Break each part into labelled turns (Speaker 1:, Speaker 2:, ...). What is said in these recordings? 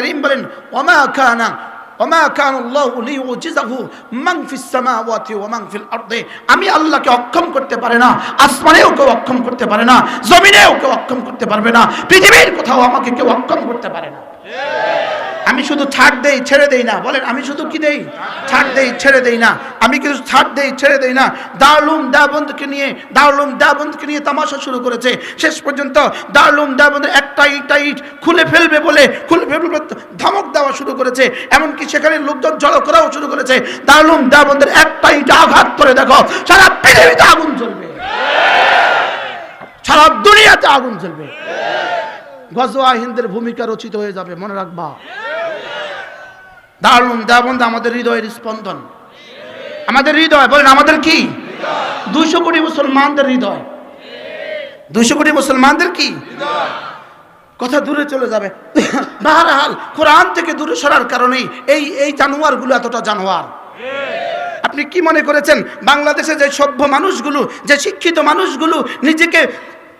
Speaker 1: করিম বলেন, ওমা খানা আমি আল্লাহকে অক্ষম করতে পারে না, আসমানেও কেউ অক্ষম করতে পারে না, জমিনেও কেউ অক্ষম করতে পারবে না, পৃথিবীর কোথাও আমাকে কেউ অক্ষম করতে পারে না। আমি শুধু ছাড় দেই, ছেড়ে দেই না। বলেন, আমি শুধু কি দেই? ছাড় দেই, ছেড়ে দেই না। আমি কিছু ছাড় দেই, ছেড়ে দেই না। দারুলুম দেবন্দকে নিয়ে দারুলুম দেবন্দকে নিয়ে তামাশা শুরু করেছে। শেষ পর্যন্ত দারুলুম দেবন্দ একটা ইটা ইট খুলে ফেলবে বলে, খুলে ফেলবে ধমক দেওয়া শুরু করেছে। এমনকি সেখানে লোকজন জড়ো করাও শুরু করেছে। দারুলুম দেবন্দের একটা ইটা আঘাত করে দেখো, সারা পৃথিবীতে আগুন জ্বলবে। সারা দুনিয়াতে আগুন জ্বলবে। গজওয়া হিন্দের ভূমিকা রচিত হয়ে যাবে, মনে রাখবা। দারুণ দেবন্ধ আমাদের হৃদয়ের স্পন্দন। আমাদের হৃদয়, বলেন আমাদের কি? দুইশো কোটি মুসলমানদের হৃদয়। দুইশো কোটি মুসলমানদের কি? কথা দূরে চলে যাবে। বাহারহাল কোরআন থেকে দূরে সরার কারণেই এই এই জানোয়ারগুলো এতটা জানোয়ার। আপনি কি মনে করেছেন? বাংলাদেশে যে সভ্য মানুষগুলো, যে শিক্ষিত মানুষগুলো নিজেকে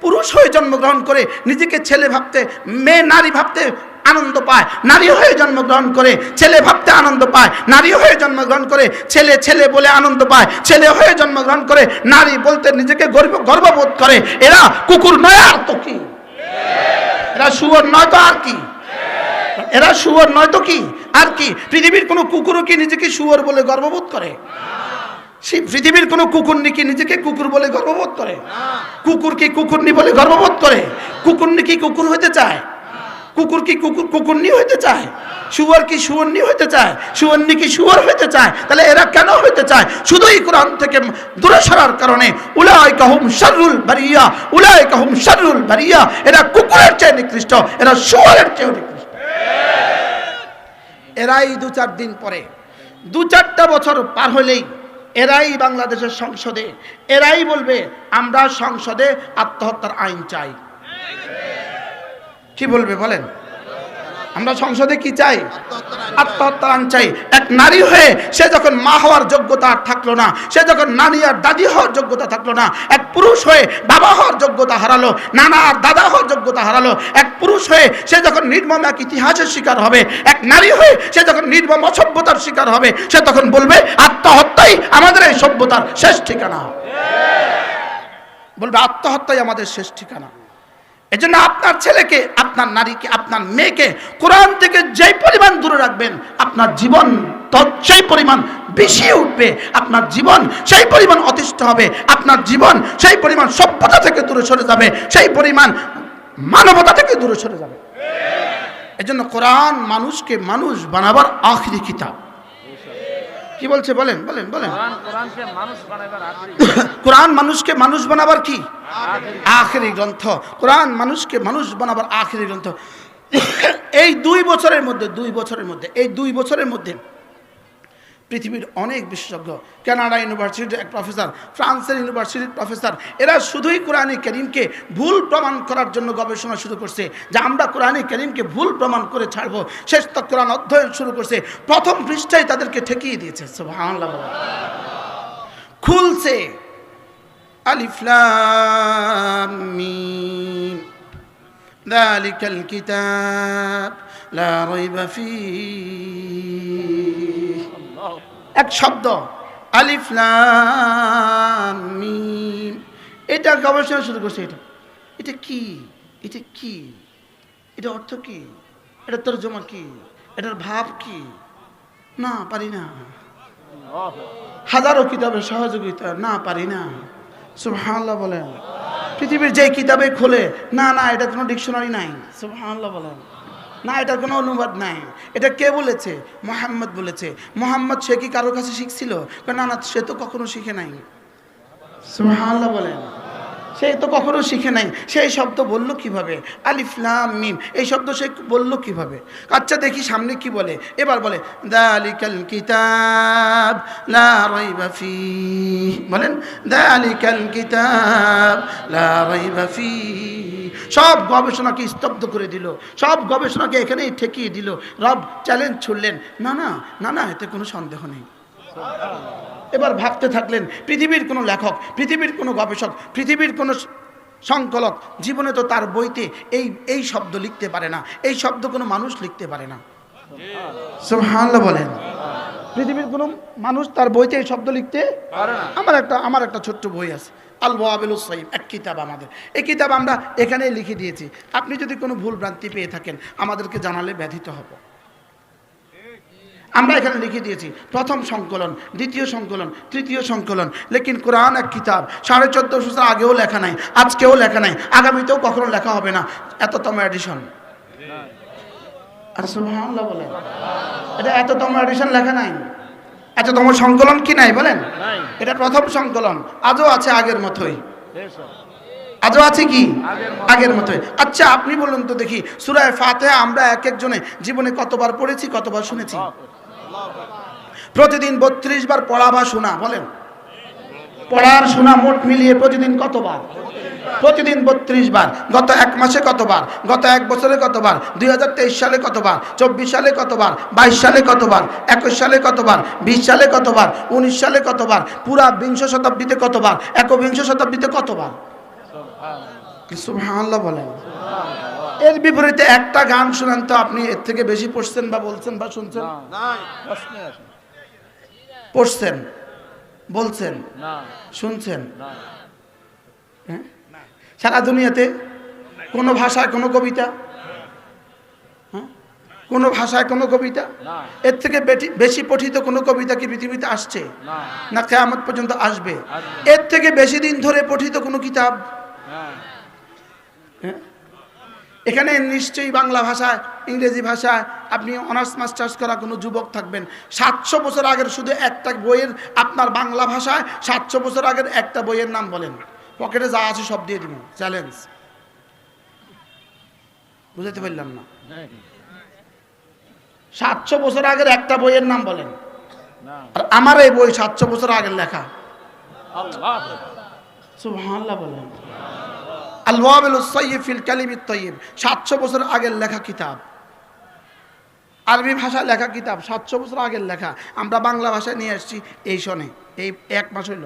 Speaker 1: পুরুষ হয়ে জন্মগ্রহণ করে, নিজেকে ছেলে ভাবতে, মেয়ে, নারী ভাবতে আনন্দ পায়। নারী হয়ে জন্মগ্রহণ করে ছেলে ভাবতে আনন্দ পায়। নারী হয়ে জন্মগ্রহণ করে ছেলে ছেলে বলে আনন্দ পায়। ছেলে হয়ে জন্মগ্রহণ করে নারী বলতে নিজেকে গর্ব গর্ববোধ করে। এরা কুকুর নয় আর তো কি? এরা শুয়োর নয় তো আর কি? এরা শুয়োর নয় তো কি? আর কি? পৃথিবীর কোনো কুকুরও কি নিজেকে শুয়োর বলে গর্ববোধ করে? সেই পৃথিবীর কোনো কুকুরনি কি নিজেকে কুকুর বলে গর্ববোধ করে? কুকুর কি কুকুরনি বলে গর্ববোধ করে? কুকুরনি কি কুকুর হতে চায়? কুকুর কি কুকুর, কুকুরনি হতে চায়? শুয়ার কি সুবর্ণী হতে চায়? সুবর্ণী কি শুয়ার হতে চায়? তাহলে এরা কেন হতে চায়? শুধুই কোরআন থেকে দূরে সরার কারণে উলায় কাহুম বারিয়া উলায় কাহুম বারিয়া। এরা কুকুরের চেয়ে নিকৃষ্ট, এরা শুয়ারের চেয়ে নিকৃষ্ট। এরাই দু চার দিন পরে, দু চারটা বছর পার হলেই এরাই বাংলাদেশের সংসদে, এরাই বলবে, আমরা সংসদে আত্মহত্যার আইন চাই। কি বলবে বলেন? আমরা সংসদে কি চাই? আত্মহত্যা আইন চাই। এক নারী হয়ে সে যখন মা হওয়ার যোগ্যতা আর থাকল না, সে যখন নানি আর দাদি হওয়ার যোগ্যতা থাকল না, এক পুরুষ হয়ে বাবা হওয়ার যোগ্যতা হারালো, নানা আর দাদা হওয়ার যোগ্যতা হারালো, এক পুরুষ হয়ে সে যখন নির্মম এক ইতিহাসের শিকার হবে, এক নারী হয়ে সে যখন নির্মম অসভ্যতার শিকার হবে, সে তখন বলবে, আত্মহত্যাই আমাদের এই সভ্যতার শেষ ঠিকানা। বলবে, আত্মহত্যাই আমাদের শেষ ঠিকানা। এজন্য আপনার ছেলেকে, আপনার নারীকে, আপনার মেয়েকে কোরআন থেকে যেই পরিমাণ দূরে রাখবেন, আপনার জীবন সেই পরিমাণ বেশি উঠবে, আপনার জীবন সেই পরিমাণ অতিষ্ঠ হবে, আপনার জীবন সেই পরিমাণ সভ্যতা থেকে দূরে সরে যাবে, সেই পরিমাণ মানবতা থেকে দূরে সরে যাবে। এজন্য কোরআন মানুষকে মানুষ বানাবার আখরি কিতাব। কি বলছে? বলেন বলেন বলেন।
Speaker 2: কোরআন
Speaker 1: মানুষকে মানুষ বানাবার কি? আখেরি গ্রন্থ। কোরআন মানুষকে মানুষ বানাবার আখেরি গ্রন্থ। এই দুই বছরের মধ্যে দুই বছরের মধ্যে এই দুই বছরের মধ্যে পৃথিবীর অনেক বিশেষজ্ঞ কানাডা ইউনিভার্সিটির এক প্রফেসর ফ্রান্সের ইউনিভার্সিটির প্রফেসর এরা শুধুই কোরআনে করিমকে ভুল প্রমাণ করার জন্য গবেষণা শুরু করছে যে আমরা কোরআনে করিমকে ভুল প্রমাণ করে ছাড়বো শেষ তক কোরআন অধ্যয়ন শুরু করছে প্রথম পৃষ্ঠায় তাদেরকে ঠেকিয়ে দিয়েছে সুবহানাল্লাহ বলেন। খুলছে ألف لام ميم ذلك الكتاب لا ريب فيه এক শব্দ। আলিফ লাম মিম। এটা গবেষণা শুরু করছে এটা। এটা কি? এটা কি? এটা অর্থ কি? এটা তর্জমা কি? এটার ভাব কি? না, পারি না। হাজারো কিতাবের সহযোগিতা, না, পারি না। সুবহানাল্লাহ বলেন। পৃথিবীর যে কিতাবে খোলে, না না, এটা কোনো ডিকশনারি নাই। সুবহানাল্লাহ বলেন। না, এটার কোনো অনুবাদ নাই। এটা কে বলেছে? মোহাম্মদ বলেছে। মোহাম্মদ সে কি কারোর কাছে শিখছিল? না না, সে তো কখনো শিখে নাই। সুবহানাল্লাহ বলেন। সে তো কখনো শিখে নাই। সেই শব্দ বলল কীভাবে? আলিফলাম মিম, এই শব্দ সে বলল কীভাবে? আচ্ছা দেখি সামনে কি বলে। এবার বলে, দালিকাল কিতাব লা রাইবা ফি বলেন, দালিকাল কিতাব লা ফি সব গবেষণাকে স্তব্ধ করে দিল, সব গবেষণাকে এখানেই ঠেকিয়ে দিল। রব চ্যালেঞ্জ ছুড়লেন, না না না না, এতে কোনো সন্দেহ নেই। এবার ভাবতে থাকলেন, পৃথিবীর কোনো লেখক, পৃথিবীর কোনো গবেষক, পৃথিবীর কোনো সংকলক, জীবনে তো তার বইতে এই এই শব্দ লিখতে পারে না, এই শব্দ কোনো মানুষ লিখতে পারে না। সুবহানাল্লাহ বলেন। পৃথিবীর কোনো মানুষ তার বইতে এই শব্দ লিখতে আমার একটা আমার একটা ছোট্ট বই আছে। আল ওয়াবিল সাইব এক কিতাব আমাদের। এই কিতাব আমরা এখানেই লিখে দিয়েছি। আপনি যদি কোনো ভুল ভ্রান্তি পেয়ে থাকেন, আমাদেরকে জানালে ব্যথিত হব। আমরা এখানে লিখে দিয়েছি, প্রথম সংকলন, দ্বিতীয় সংকলন, তৃতীয় সংকলন। লেকিন কোরআন এক কিতাব। সাড়ে চোদ্দশো আগেও লেখা নাই, আজকেও লেখা নাই, আগামীতেও কখনো লেখা হবে না। এততম এডিশন আর সুবহানাল্লাহ বলেন। এটা এততম এডিশন লেখা নাই। এততম সংকলন কি নাই বলেন? এটা প্রথম সংকলন। আজও আছে আগের মতোই। আজও আছে কি?
Speaker 2: আগের মতো।
Speaker 1: মতোই। আচ্ছা আপনি বলুন তো দেখি সুরায় ফাতেহা আমরা এক একজনে জীবনে কতবার পড়েছি কতবার শুনেছি? প্রতিদিন বত্রিশ বার পড়া বা শোনা বলেন। পড়ার শোনা মোট মিলিয়ে প্রতিদিন কতবার? প্রতিদিন বত্রিশ বার গত এক মাসে কতবার গত এক বছরে কতবার দু হাজার তেইশ সালে কতবার চব্বিশ সালে কতবার বাইশ সালে কতবার একুশ সালে কতবার বিশ সালে কতবার উনিশ সালে কতবার পুরা বিংশ শতাব্দীতে কতবার একবিংশ শতাব্দীতে কতবার? সুবহানাল্লাহ বলেন? এর বিপরীতে একটা গান শুনেন তো আপনি এর থেকে বেশি পড়ছেন বা বলছেন বা শুনছেন? পড়ছেন বলছেন শুনছেন? হ্যাঁ? সারা দুনিয়াতে কোনো ভাষায় কোনো কবিতা? হ্যাঁ? কোনো ভাষায় কোনো কবিতা? এর থেকে বেশি পঠিত কোনো কবিতা কি পৃথিবীতে আসছে?
Speaker 2: না।
Speaker 1: কেয়ামত পর্যন্ত আসবে। এর থেকে বেশি দিন ধরে পঠিত কোনো কিতাব?
Speaker 2: হ্যাঁ।
Speaker 1: হ্যাঁ? এখানে নিশ্চয়ই বাংলা ভাষায় ইংরেজি ভাষায় আপনি অনার্স মাস্টার্স করা কোনো যুবক থাকবেন। সাতশো বছর আগের শুধু একটা বইয়ের আপনার বাংলা ভাষায় সাতশো বছর আগের একটা বইয়ের নাম বলেন। পকেটে যা আছে সব দিয়ে দিব চ্যালেঞ্জ বুঝতে পারলাম না। সাতশো বছর আগের একটা বইয়ের নাম বলেন। আর আমার এই বই সাতশো বছর আগের লেখা। 700 বছর আগের লেখা কিতাব। আরবি ভাষায় লেখা কিতাব 700 বছর আগের লেখা। আমরা বাংলা ভাষায় নিয়ে আসছি এই সনে এই এক মাস হইল।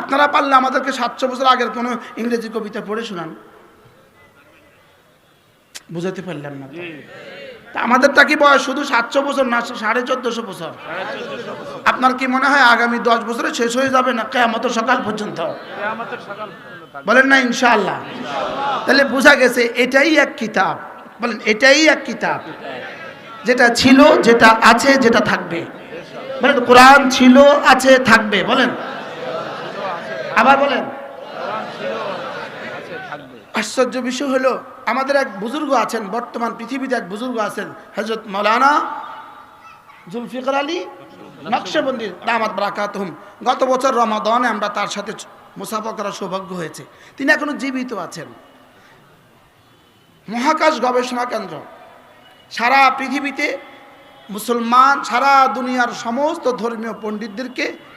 Speaker 1: আপনারা পারলে আমাদেরকে 700 বছর আগের কোনো ইংরেজি কবিতা পড়ে শোনান। বুঝাতে পারলাম না আমাদেরটা কি বয়স? শুধু সাতশো বছর না সাড়ে চোদ্দশো বছর? আপনার কি মনে হয় আগামী দশ বছরে শেষ হয়ে যাবে না কেমত সকাল পর্যন্ত? বলেন না ইনশাআল্লাহ। তাহলে বোঝা গেছে এটাই এক কিতাব। বলেন এটাই এক কিতাব। যেটা ছিল যেটা আছে যেটা থাকবে। বলেন কোরআন ছিল আছে থাকবে। বলেন। আবার বলেন। আশ্চর্য বিষয় হলো, আমাদের এক বুজুর্গ আছেন, বর্তমান পৃথিবীতে এক বুজুর্গ আছেন হজরত মৌলানা জুলফিকার আলী নকশবন্দি দামাত ব্রাকাত গত বছর রমাদনে আমরা তার সাথে মুসাফা করার সৌভাগ্য হয়েছে। তিনি এখনও জীবিত আছেন। মহাকাশ গবেষণা কেন্দ্র। সারা পৃথিবীতে মুসলমান, সারা দুনিয়ার সমস্ত ধর্মীয় পণ্ডিতদেরকে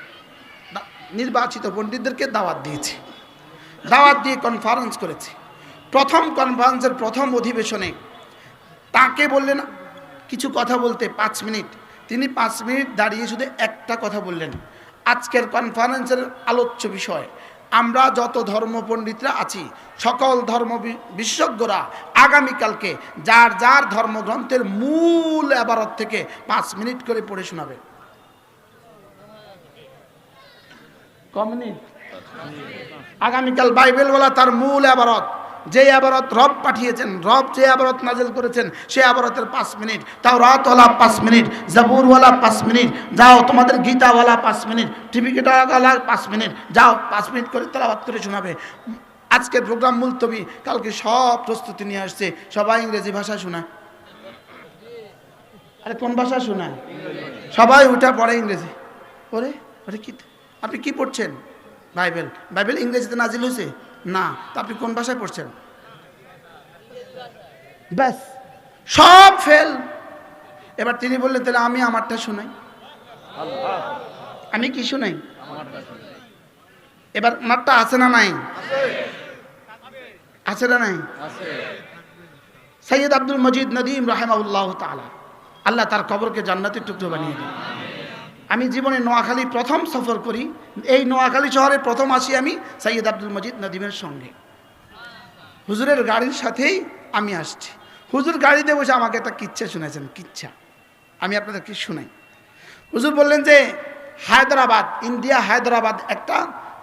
Speaker 1: নির্বাচিত পণ্ডিতদেরকে দাওয়াত দিয়েছে। দাওয়াত দিয়ে কনফারেন্স করেছে। প্রথম কনফারেন্সের প্রথম অধিবেশনে তাকে বললেন, কিছু কথা বলতে, পাঁচ মিনিট। তিনি পাঁচ মিনিট দাঁড়িয়ে শুধু একটা কথা বললেন, আজকের কনফারেন্সের আলোচ্য বিষয়, আমরা যত ধর্ম পণ্ডিতরা আছি, সকল ধর্ম বিশেষজ্ঞরা আগামীকালকে যার যার ধর্মগ্রন্থের মূল আবারত থেকে পাঁচ মিনিট করে পড়ে শোনাবে। মিনিট আগামীকাল বাইবেলওয়ালা তার মূল আবারত, যে আবারত রব পাঠিয়েছেন, রব যে আবারত নাজেল করেছেন, সে আবারতের পাঁচ মিনিট তাও রাতওয়ালা পাঁচ মিনিট, জাবুরওয়ালা পাঁচ মিনিট, যাও তোমাদের গীতাওয়ালা পাঁচ মিনিট, টিভি টিভিকেটাওয়ালা পাঁচ মিনিট, যাও পাঁচ মিনিট করে তালাবাদ করে শোনাবে। আজকে প্রোগ্রাম মুলতবি, কালকে সব প্রস্তুতি নিয়ে আসছে, সবাই ইংরেজি ভাষা শোনায় আরে কোন ভাষা শোনায়? সবাই উঠা পড়ে ইংরেজি। ওরে ওরে কি আপনি কি পড়ছেন? বাইবেল। বাইবেল ইংরেজিতে নাজিল হয়েছে? না। তা আপনি কোন ভাষায় পড়ছেন? ব্যাস। সব ফেল। এবার তিনি বললেন, তাহলে আমি আমারটা শোনাই। আমি কি শোনাই? এবার ওনারটা আছে না নাই? আছে না নাই? সৈয়দ আব্দুল মজিদ নদীম রাহেমাউল্লাহ তালা আল্লাহ তার কবরকে জান্নাতের টুকরো বানিয়ে দিন। আমি জীবনে নোয়াখালী প্রথম সফর করি। এই নোয়াখালী শহরে প্রথম আসি আমি সৈয়দ আব্দুল মজিদ নদীমের সঙ্গে। হুজুরের গাড়ির সাথেই আমি আসছি। হুজুর গাড়িতে বসে আমাকে একটা কিচ্ছা শুনেছেন কিচ্ছা। আমি আপনাদের কি শুনাই। হুজুর বললেন যে হায়দ্রাবাদ ইন্ডিয়া হায়দ্রাবাদ একটা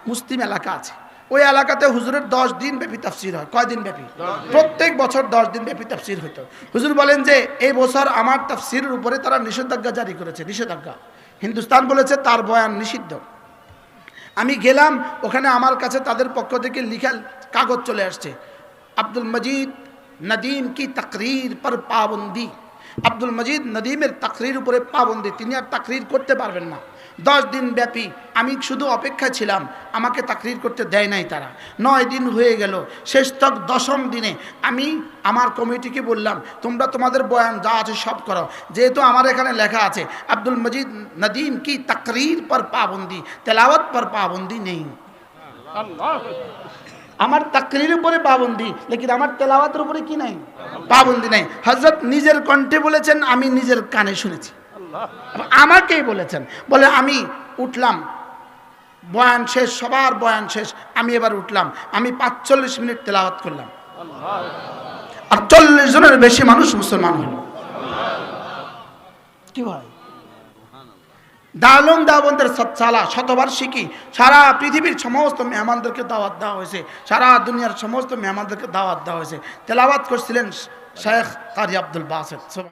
Speaker 1: মুসলিম এলাকা আছে। ওই এলাকাতে হুজুরের দশ দিন ব্যাপী তাফসির হয়। কয়দিন ব্যাপী? প্রত্যেক বছর দশ দিন ব্যাপী তাফসির হতো হুজুর বলেন যে এই বছর আমার তাফসিরের উপরে তারা নিষেধাজ্ঞা জারি করেছে নিষেধাজ্ঞা। হিন্দুস্তান বলেছে তার বয়ান নিষিদ্ধ। আমি গেলাম, ওখানে আমার কাছে তাদের পক্ষ থেকে লিখা কাগজ চলে আসছে। আব্দুল মজিদ নদীম কি তকরির পর পাবন্দি? আব্দুল মজিদ নদীমের তাকরির উপরে পাবন্দি, তিনি আর তাকরির করতে পারবেন না। দশ দিন ব্যাপী আমি শুধু অপেক্ষা ছিলাম, আমাকে তাকরির করতে দেয় নাই তারা। নয় দিন হয়ে গেল, শেষ তক দশম দিনে আমি আমার কমিটিকে বললাম, তোমরা তোমাদের বয়ান যা আছে সব করো। যেহেতু আমার এখানে লেখা আছে, আব্দুল মজিদ নদীম কি তাকরির পর পাবন্দি, তেলাওয়াত পর পাবন্দি নেই। আমার তাকরির উপরে পাবন্দি, লেকিন আমার তেলাওয়াতের উপরে কি নাই? পাবন্দি নাই। হজরত নিজের কণ্ঠে বলেছেন, আমি নিজের কানে শুনেছি। আমাকেই বলেছেন বলে আমি উঠলাম বয়ান শেষ সবার বয়ান শেষ আমি এবার উঠলাম আমি পাঁচচল্লিশ মিনিট তেলাওয়াত করলাম। আর চল্লিশ জনের বেশি মানুষ মুসলমান হল। কি ভাই? দালুম দাবন্দের সৎসালা শতবার্ষিকী সারা পৃথিবীর সমস্ত মেহমানদেরকে দাওয়াত দেওয়া হয়েছে সারা দুনিয়ার সমস্ত মেহমানদেরকে দাওয়াত দেওয়া হয়েছে। তেলাওয়াত করছিলেন শেখ কারি আব্দুল বাসেদ।